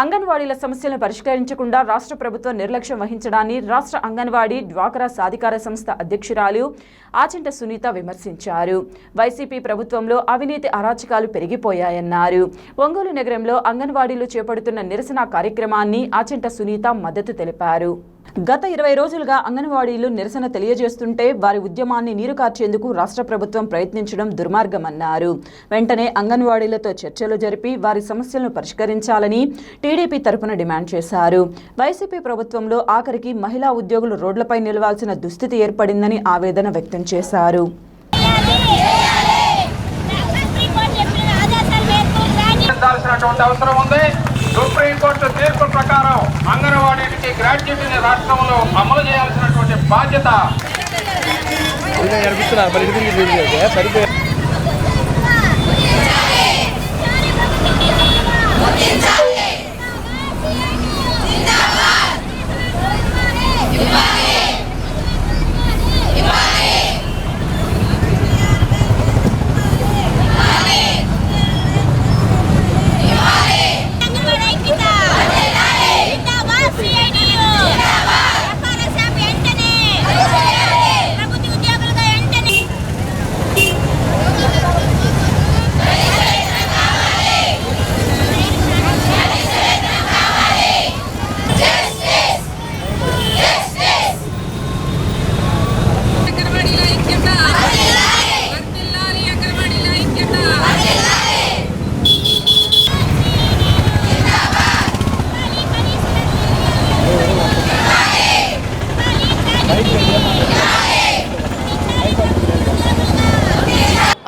అంగన్వాడీల సమస్యలను పరిష్కరించకుండా రాష్ట్ర ప్రభుత్వం నిర్లక్ష్యం వహించడాన్ని రాష్ట్ర అంగన్వాడీ డ్వాక్రా సాధికార సంస్థ అధ్యక్షురాలు ఆచంట సునీత విమర్శించారు. వైసీపీ ప్రభుత్వంలో అవినీతి అరాచకాలు పెరిగిపోయాయన్నారు. ఒంగోలు నగరంలో అంగన్వాడీలు చేపడుతున్న నిరసన కార్యక్రమాన్ని ఆచంట సునీత మద్దతు తెలిపారు. గత ఇరవై రోజులుగా అంగన్వాడీలు నిరసన తెలియజేస్తుంటే వారి ఉద్యమాన్ని నీరు కార్చేందుకు రాష్ట్ర ప్రభుత్వం ప్రయత్నించడం దుర్మార్గమన్నారు. వెంటనే అంగన్వాడీలతో చర్చలు జరిపి వారి సమస్యలను పరిష్కరించాలని టీడీపీ తరపున డిమాండ్ చేశారు. వైసీపీ ప్రభుత్వంలో ఆఖరికి మహిళా ఉద్యోగులు రోడ్లపై నిలవాల్సిన దుస్థితి ఏర్పడిందని ఆవేదన వ్యక్తం చేశారు. అవసరం ఉంది సుప్రీంకోర్టు తీర్పు ప్రకారం అంగన్వాడీకి గ్రాడ్యుయేట్ రాష్ట్రంలో అమలు చేయాల్సినటువంటి బాధ్యత సరిపోయి ప్రభుత్వ ఉద్యోగులుగా వెంటనే అంగన్వాడీల ఐక్యత వర్ధిల్లాలి అంగన్వాడీల ఐక్యత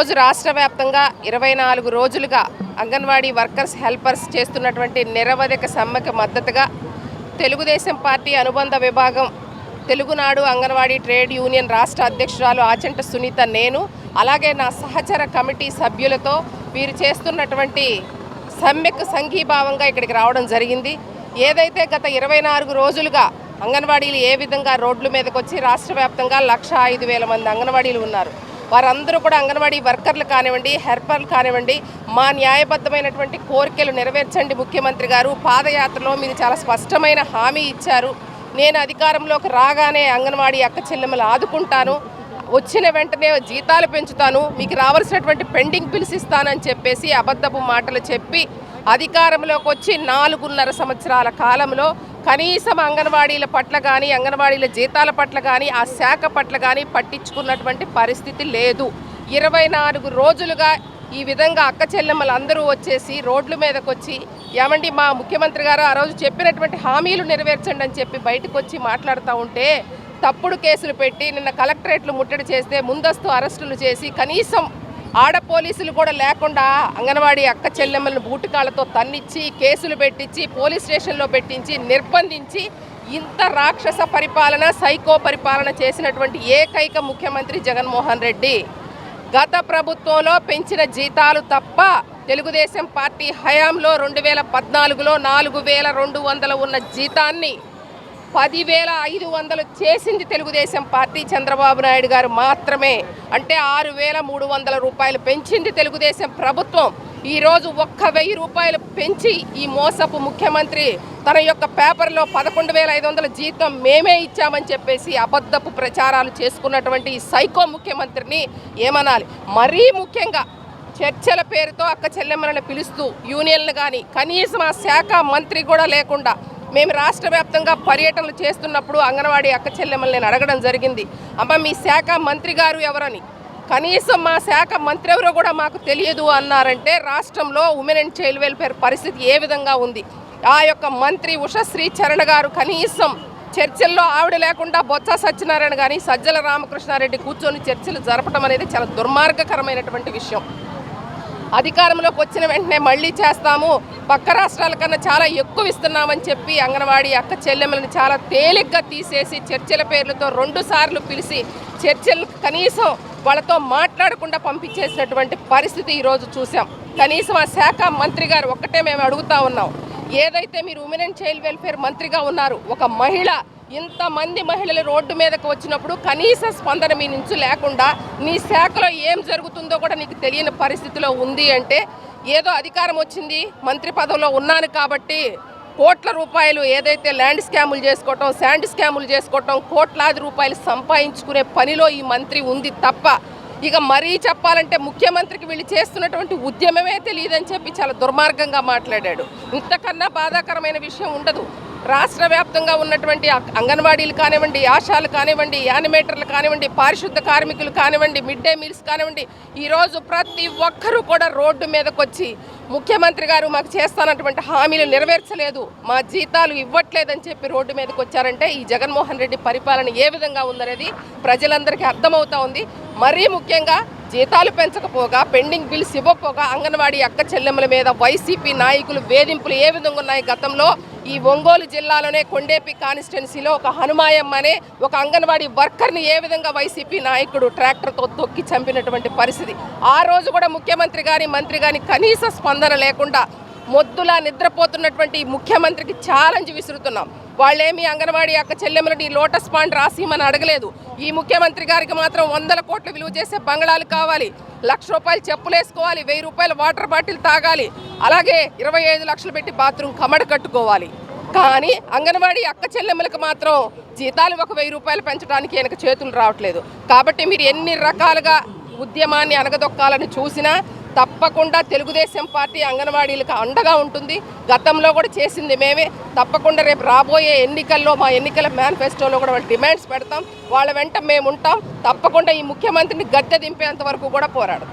ఈరోజు రాష్ట్ర వ్యాప్తంగా ఇరవై నాలుగు రోజులుగా అంగన్వాడీ వర్కర్స్ హెల్పర్స్ చేస్తున్నటువంటి నిరవధిక సమ్మెకు మద్దతుగా తెలుగుదేశం పార్టీ అనుబంధ విభాగం తెలుగునాడు అంగన్వాడీ ట్రేడ్ యూనియన్ రాష్ట్ర అధ్యక్షురాలు ఆచంట సునీత నేను అలాగే నా సహచర కమిటీ సభ్యులతో వీరు చేస్తున్నటువంటి సమ్మెకు సంఘీభావంగా ఇక్కడికి రావడం జరిగింది. ఏదైతే గత ఇరవై నాలుగు రోజులుగా అంగన్వాడీలు ఏ విధంగా రోడ్ల మీదకి వచ్చి రాష్ట్ర వ్యాప్తంగా లక్ష ఐదు వేల మంది అంగన్వాడీలు ఉన్నారు వారందరూ కూడా అంగన్వాడీ వర్కర్లు కానివ్వండి హెల్పర్లు కానివ్వండి మా న్యాయబద్ధమైనటువంటి కోరికలు నెరవేర్చండి ముఖ్యమంత్రి గారు. పాదయాత్రలో మీరు చాలా స్పష్టమైన హామీ ఇచ్చారు. నేను అధికారంలోకి రాగానే అంగన్వాడీ అక్క చెల్లెమ్మలు ఆదుకుంటాను. వచ్చిన వెంటనే జీతాలు పెంచుతాను. మీకు రావాల్సినటువంటి పెండింగ్ బిల్స్ ఇస్తానని చెప్పేసి అబద్ధపు మాటలు చెప్పి అధికారంలోకి వచ్చి నాలుగున్నర సంవత్సరాల కాలంలో కనీసం అంగన్వాడీల పట్ల కానీ అంగన్వాడీల జీతాల పట్ల కానీ ఆ శాఖ పట్ల కానీ పట్టించుకున్నటువంటి పరిస్థితి లేదు. ఇరవై నాలుగు రోజులుగా ఈ విధంగా అక్క చెల్లెమ్మలు అందరూ వచ్చేసి రోడ్ల మీదకి వచ్చి ఏమండి మా ముఖ్యమంత్రి గారు ఆ రోజు చెప్పినటువంటి హామీలు నెరవేర్చండి అని చెప్పి బయటకు వచ్చి మాట్లాడుతూ ఉంటే తప్పుడు కేసులు పెట్టి నిన్న కలెక్టరేట్లు ముట్టడి చేస్తే ముందస్తు అరెస్టులు చేసి కనీసం ఆడ పోలీసులు కూడా లేకుండా అంగన్వాడీ అక్క చెల్లెమ్మలను బూటకాలతో తన్నిచ్చి కేసులు పెట్టించి పోలీస్ స్టేషన్లో పెట్టించి నిర్బంధించి ఇంత రాక్షస పరిపాలన సైకో పరిపాలన చేసినటువంటి ఏకైక ముఖ్యమంత్రి జగన్మోహన్ రెడ్డి. గత ప్రభుత్వంలో పెంచిన జీతాలు తప్ప తెలుగుదేశం పార్టీ హయాంలో రెండు వేల పద్నాలుగులో నాలుగు వేల రెండు వందలు ఉన్న జీతాన్ని పదివేల ఐదు వందలు చేసింది తెలుగుదేశం పార్టీ చంద్రబాబు నాయుడు గారు మాత్రమే. అంటే ఆరు వేల మూడు వందల రూపాయలు పెంచింది తెలుగుదేశం ప్రభుత్వం. ఈరోజు ఒక్క వెయ్యి రూపాయలు పెంచి ఈ మోసపు ముఖ్యమంత్రి తన యొక్క పేపర్లో పదకొండు వేల ఐదు వందల జీతం మేమే ఇచ్చామని చెప్పేసి అబద్ధపు ప్రచారాలు చేసుకున్నటువంటి ఈ సైకో ముఖ్యమంత్రిని ఏమనాలి? మరీ ముఖ్యంగా చర్చల పేరుతో అక్క చెల్లెమ్మలను పిలుస్తూ యూనియన్లు కానీ కనీసం ఆ శాఖ మంత్రి కూడా లేకుండా మేము రాష్ట్ర వ్యాప్తంగా పర్యటనలు చేస్తున్నప్పుడు అంగన్వాడీ అక్క చెల్లెమ్మల్ని నేను అడగడం జరిగింది. అమ్మ మీ శాఖ మంత్రి గారు ఎవరని? కనీసం మా శాఖ మంత్రి ఎవరో కూడా మాకు తెలియదు అన్నారంటే రాష్ట్రంలో ఉమెన్ అండ్ చైల్డ్ వెల్ఫేర్ పరిస్థితి ఏ విధంగా ఉంది? ఆ యొక్క మంత్రి ఉషశ్రీ చరణ్ గారు కనీసం చర్చల్లో ఆవిడ లేకుండా బొత్స సత్యనారాయణ కానీ సజ్జల రామకృష్ణారెడ్డి కూర్చొని చర్చలు జరపడం అనేది చాలా దుర్మార్గకరమైనటువంటి విషయం. అధికారంలోకి వచ్చిన వెంటనే మళ్ళీ చేస్తాము. పక్క రాష్ట్రాల కన్నా చాలా ఎక్కువ ఇస్తున్నామని చెప్పి అంగన్వాడీ అక్క చెల్లెమ్మలను చాలా తేలిగ్గా తీసేసి చర్చల పేర్లతో రెండు సార్లు పిలిచి చర్చలు కనీసం వాళ్ళతో మాట్లాడకుండా పంపించేసినటువంటి పరిస్థితి ఈరోజు చూసాం కనీసం ఆ శాఖ మంత్రి గారు ఒక్కటే మేము అడుగుతా ఉన్నాం. ఏదైతే మీరు ఉమెన్ అండ్ చైల్డ్ వెల్ఫేర్ మంత్రిగా ఉన్నారు ఒక మహిళ ఇంతమంది మహిళలు రోడ్డు మీదకు వచ్చినప్పుడు కనీస స్పందన మీ నుంచి లేకుండా నీ శాఖలో ఏం జరుగుతుందో కూడా నీకు తెలియని పరిస్థితిలో ఉంది అంటే ఏదో అధికారం వచ్చింది మంత్రి పదవిలో ఉన్నాను కాబట్టి కోట్ల రూపాయలు ఏదైతే ల్యాండ్ స్కాములు చేసుకోవటం శాండ్ స్కాములు చేసుకోవటం కోట్లాది రూపాయలు సంపాదించుకునే పనిలో ఈ మంత్రి ఉంది తప్ప ఇక మరీ చెప్పాలంటే ముఖ్యమంత్రికి వీళ్ళు చేస్తున్నటువంటి ఉద్యమమే తెలియదని చెప్పి చాలా దుర్మార్గంగా మాట్లాడాడు. ఇంతకన్నా బాధాకరమైన విషయం ఉండదు. రాష్ట్ర వ్యాప్తంగా ఉన్నటువంటి అంగన్వాడీలు కానివ్వండి ఆశాలు కానివ్వండి యానిమేటర్లు కానివ్వండి పారిశుద్ధ కార్మికులు కానివ్వండి మిడ్ డే మీల్స్ కానివ్వండి ఈరోజు ప్రతి ఒక్కరూ కూడా రోడ్డు మీదకి వచ్చి ముఖ్యమంత్రి గారు మాకు చేస్తానటువంటి హామీలు నెరవేర్చలేదు మా జీతాలు ఇవ్వట్లేదని చెప్పి రోడ్డు మీదకి వచ్చారంటే ఈ జగన్మోహన్ రెడ్డి పరిపాలన ఏ విధంగా ఉందనేది ప్రజలందరికీ అర్థమవుతా ఉంది. మరీ ముఖ్యంగా జీతాలు పెంచకపోగా పెండింగ్ బిల్స్ ఇవ్వకపోగా అంగన్వాడీ అక్క చెల్లెమ్మల మీద వైసీపీ నాయకులు వేధింపులు ఏ విధంగా ఉన్నాయి గతంలో? ఈ ఒంగోలు జిల్లాలోనే కొండేపి కాన్స్టిట్యున్సీలో ఒక హనుమాయమ్మ అనే ఒక అంగన్వాడీ వర్కర్ని ఏ విధంగా వైసీపీ నాయకుడు ట్రాక్టర్తో తొక్కి చంపినటువంటి పరిస్థితి. ఆ రోజు కూడా ముఖ్యమంత్రి గారి మంత్రి గారి కనీస స్పందన లేకుండా మొద్దులా నిద్రపోతున్నటువంటి ముఖ్యమంత్రికి ఛాలెంజ్ విసురుతున్నాం. వాళ్ళేమి అంగన్వాడీ అక్క చెల్లెమ్మలని లోటస్ పాండ్ రాసిమని అడగలేదు. ఈ ముఖ్యమంత్రి గారికి మాత్రం వందల కోట్లు విలువ చేసే బంగళాలు కావాలి. లక్ష రూపాయలు చెప్పులు వేసుకోవాలి. వెయ్యి రూపాయల వాటర్ బాటిల్ తాగాలి. అలాగే ఇరవై ఐదు లక్షలు పెట్టి బాత్రూమ్ కమడ కట్టుకోవాలి. కానీ అంగన్వాడీ అక్క చెల్లెమ్మలకు మాత్రం జీతాలు ఒక వెయ్యి రూపాయలు పెంచడానికి వెనక చేతులు రావట్లేదు. కాబట్టి మీరు ఎన్ని రకాలుగా ఉద్యమాన్ని అనగదొక్కాలని చూసినా తప్పకుండా తెలుగుదేశం పార్టీ అంగన్వాడీలకు అండగా ఉంటుంది. గతంలో కూడా చేసింది మేమే. తప్పకుండా రేపు రాబోయే ఎన్నికల్లో మా ఎన్నికల మేనిఫెస్టోలో కూడా వాళ్ళు డిమాండ్స్ పెడతాం. వాళ్ళ వెంట మేము ఉంటాం. తప్పకుండా ఈ ముఖ్యమంత్రిని గద్దె దింపేంత వరకు కూడా పోరాడతాం.